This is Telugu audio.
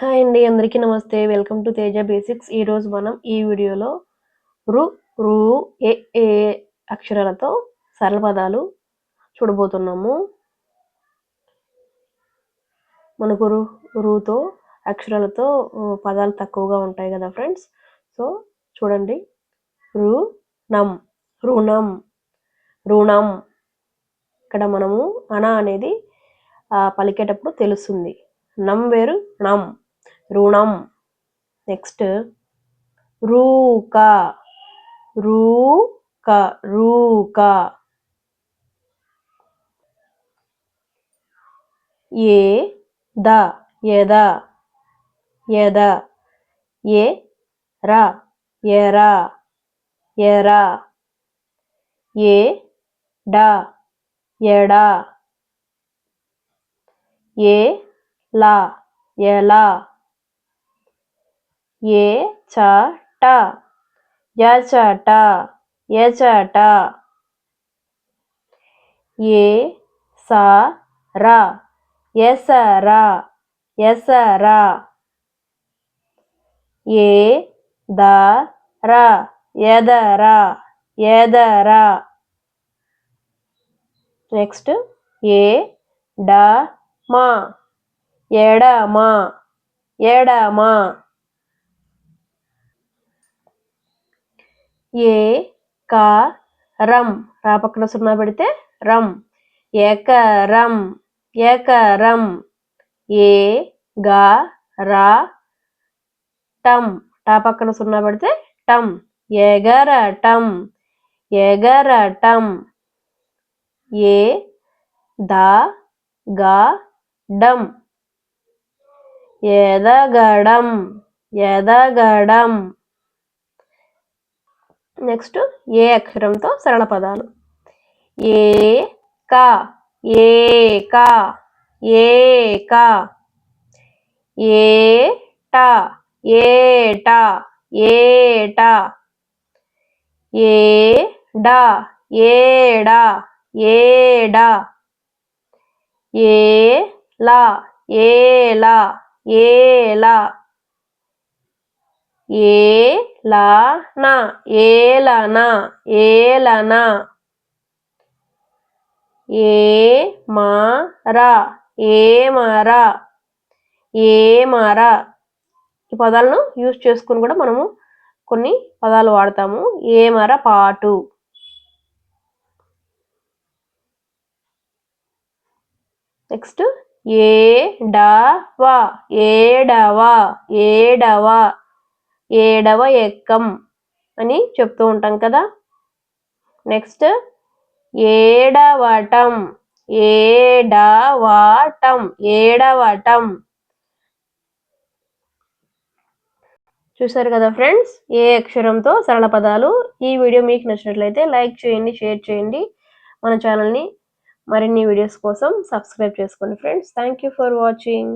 హాయ్ అండి అందరికీ నమస్తే. Welcome to Teja basics. ఈరోజు మనం ఈ వీడియోలో రు రు ఏ ఏ అక్షరాలతో సరళ పదాలు చూడబోతున్నాము. మనకు రు రుతో అక్షరాలతో పదాలు తక్కువగా ఉంటాయి కదా ఫ్రెండ్స్. సో చూడండి. రు నం రుణం రుణం. ఇక్కడ మనము అన అనేది పలికేటప్పుడు తెలుస్తుంది. నం వేరు నం రుణం. నెక్స్ట్. రూక. రూక. రూక. ఏ. ద. ఎద ఎద ఏ. ర. ఎర ఎర ఏ. డ. ఎడ ఏ. లా. ఎలా ఏ చట యచట యచట ఏ సర ఎసర ఎసర ఏ దర ఎదర ఎదర నెక్స్ట్ ఏ డ మా. ఎడమ ఎడమా ఏ క రం. రా పక్కన సున్నా పెడితే రం. ఏకరం ఏకరం. ఏ గ రా టం. టా పక్కన సున్నా పెడితే టం. ఎగరటం ఎగరటం ఏ ద గా డం. ఎదగడం ఎదగడం నెక్స్ట్ ఏ అక్షరంతో సరళ పదాలు ఏ క ఏ క ఏ క ఏ ట ఏ ట ఏ ట ఏ డ ఏ డ ఏ డ ఏ లా ఏ లా ఏ లా ఏలన ఏలన ఏలన. ఏమర ఏమర ఏమర. ఈ పదాలను యూజ్ చేసుకుని కూడా మనము కొన్ని పదాలు వాడతాము. ఏమర పాటు. నెక్స్ట్ ఏడవ ఏడవ ఏడవ. ఏడవ ఎక్కం అని చెప్తూ ఉంటాం కదా. నెక్స్ట్ ఏడవటం ఏడవటం ఏడవటం. చూసారు కదా ఫ్రెండ్స్? ఏ అక్షరంతో సరళ పదాలు? ఈ వీడియో మీకు నచ్చినట్లయితే లైక్ చేయండి షేర్ చేయండి. మన ఛానల్ని మరిన్ని వీడియోస్ కోసం సబ్స్క్రైబ్ చేసుకోండి friends. Thank you for watching